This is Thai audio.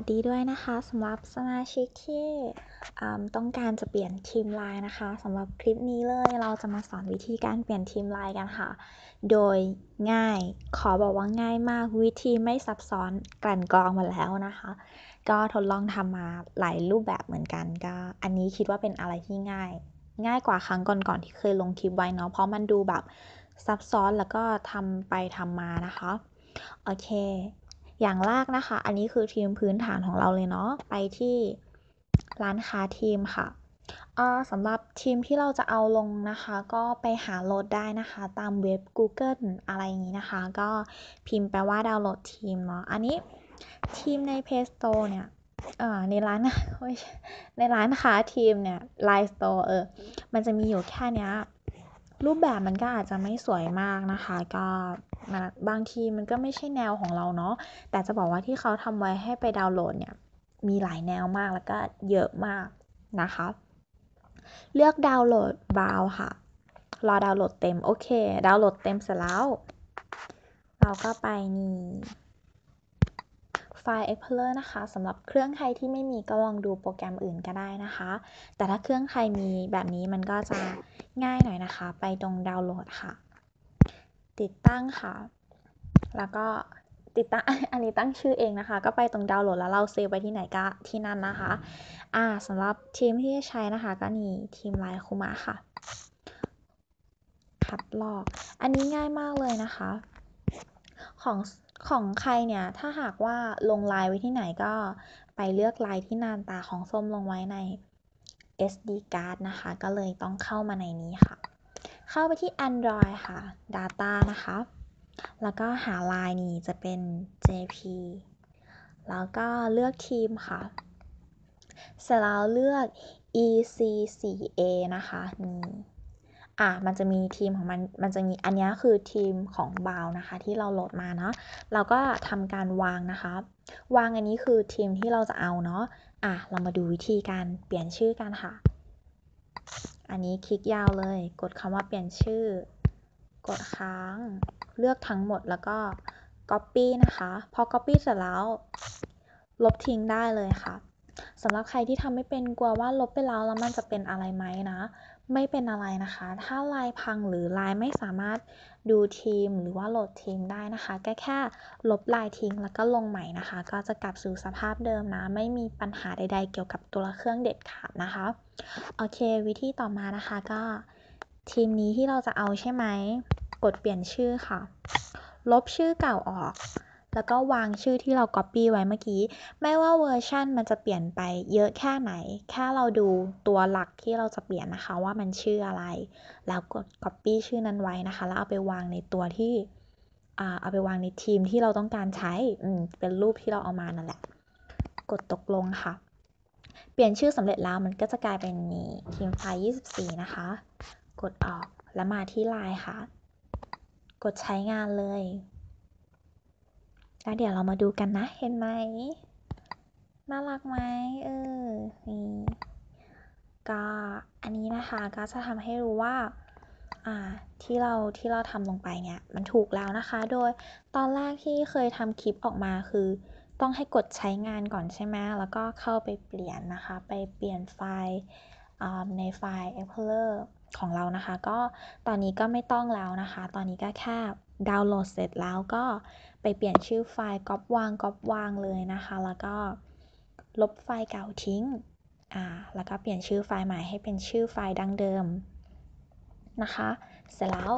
สวัสดีด้วยนะคะสำหรับสมาชิกที่ต้องการจะเปลี่ยนทีมไลน์นะคะสำหรับคลิปนี้เลยเราจะมาสอนวิธีการเปลี่ยนทีมไลน์กันค่ะ โดยง่ายขอบอกว่าง่ายมากวิธีไม่ซับซ้อนกลั่นกรองมาแล้วนะคะ ก็ทดลองทำมาหลายรูปแบบเหมือนกันก็อันนี้คิดว่าเป็นอะไรที่ง่าย ง่ายกว่าครั้งก่อนๆที่เคยลงคลิปไว้เนาะเพราะมันดูแบบซับซ้อนแล้วก็ทำไปทำมานะคะโอเค อย่างแรกนะคะ อันนี้คือทีมพื้นฐานของเราเลยเนาะ ไปที่ร้านค้าทีมค่ะสำหรับทีมที่เราจะเอาลงนะคะ ก็ไปหาโหลดได้นะคะ ตามเว็บ Google อะไรอย่างนี้นะคะ ก็พิมพ์แปลว่าดาวน์โหลดทีมเนาะ อันนี้ทีมใน Play Store เนี่ยในร้านในร้านค้าทีมเนี่ย Line Store เออ มันจะมีอยู่แค่นี้รูปแบบมันก็อาจจะไม่สวยมากนะคะ ก็ บางทีมันก็ไม่ใช่แนวของเราเนาะแต่จะบอกว่าที่เขาทำไว้ให้ไปดาวน์โหลดเนี่ยมีหลายแนวมากแล้วก็เยอะมากนะคะ เลือกดาวน์โหลดบราวค่ะ รอดาวน์โหลดเต็มโอเค ดาวน์โหลดเต็มเสร็จแล้ว เราก็ไปนี่ไฟล์ Explorer นะคะสำหรับเครื่องใครที่ไม่มีก็ลองดูโปรแกรมอื่นก็ได้นะคะ แต่ถ้าเครื่องใครมีแบบนี้มันก็จะง่ายหน่อยนะคะ ไปตรงดาวน์โหลดค่ะ ติดตั้งค่ะ แล้วก็ติดตั้งอันนี้ตั้งชื่อเองนะคะ ก็ไปตรงดาวน์โหลดแล้วเราเซฟไว้ที่ไหนก็ที่นั่นนะคะ อ่าสำหรับทีมที่จะใช้นะคะก็นี่ทีมไลน์คูมาค่ะ คัดลอก อันนี้ง่ายมากเลยนะคะ ของของใครเนี่ย ถ้าหากว่าลงลายไว้ที่ไหนก็ไปเลือกลายที่นานตาของส้มลงไว้ใน SD card นะคะ ก็เลยต้องเข้ามาในนี้ค่ะ เข้าไปที่ Android ค่ะ Data นะคะ แล้วก็หาลายนี้จะเป็น JP แล้วก็เลือกทีมค่ะ เสร็จแล้วเลือก EC4A นะคะนี่อะมันจะมีทีมของมัน มันจะมีอันนี้คือทีมของบาวนะคะ ที่เราโหลดมาเนาะเราก็ทำการวางนะคะ วางอันนี้คือทีมที่เราจะเอาเนาะอะเรามาดูวิธีการเปลี่ยนชื่อกันค่ะ อันนี้คลิกยาวเลย กดคำว่าเปลี่ยนชื่อ กดค้าง เลือกทั้งหมดแล้วก็ Copy นะคะ พอ Copy เสร็จแล้ว ลบทิ้งได้เลยค่ะ สำหรับใครที่ทำไม่เป็นกลัวว่าลบไปแล้วแล้วมันจะเป็นอะไรไหมนะ ไม่เป็นอะไรนะคะ ถ้าลายพังหรือลายไม่สามารถดูทีมหรือว่าโหลดทีมได้นะคะแค่แค่ลบลายทิ้งแล้วก็ลงใหม่นะคะ ก็จะกลับสู่สภาพเดิมนะ ไม่มีปัญหาใด ๆ เกี่ยวกับตัวเครื่องเด็ดขาดนะคะโอเค วิธีต่อมานะคะก็ทีมนี้ที่เราจะเอาใช่ไหมกดเปลี่ยนชื่อค่ะ ลบชื่อเก่าออก แล้วก็วางชื่อที่เรา Copy ไว้เมื่อกี้ ไม่ว่าเวอร์ชันมันจะเปลี่ยนไปเยอะแค่ไหน แค่เราดูตัวหลักที่เราจะเปลี่ยนนะคะว่ามันชื่ออะไร แล้วกด Copy ชื่อนั้นไว้นะคะ แล้วเอาไปวางในตัวที่เอาไปวางในทีมที่เราต้องการใช้เป็นรูปที่เราเอามานั่นแหละ กดตกลงค่ะ เปลี่ยนชื่อสำเร็จแล้วมันก็จะกลายเป็นนี้ทีมไฟล์24 นะคะ กดออกแล้วมาที่ไลน์ค่ะ กดใช้งานเลย เดี๋ยวเรามาดูกันนะ เห็นไหม น่ารักไหมเออ นี่ ก็อันนี้นะคะก็จะทำให้รู้ว่า อ่า ที่เราที่เราทำลงไปเนี่ย มันถูกแล้วนะคะ โดยตอนแรกที่เคยทำคลิปออกมาคือต้องให้กดใช้งานก่อนใช่ไหม แล้วก็เข้าไปเปลี่ยนนะคะ ไปเปลี่ยนไฟล์ในไฟล์ Explorer ของเรานะคะ ก็ตอนนี้ก็ไม่ต้องแล้วนะคะ ตอนนี้ก็แค่ดาวน์โหลดเสร็จแล้วก็ไปเปลี่ยนชื่อไฟล์ก๊อปวางก๊อปวางเลยนะคะ แล้วก็ลบไฟล์เก่าทิ้งอ่าแล้วก็เปลี่ยนชื่อไฟล์ใหม่ให้เป็นชื่อไฟล์ดังเดิมนะคะ เสร็จแล้ว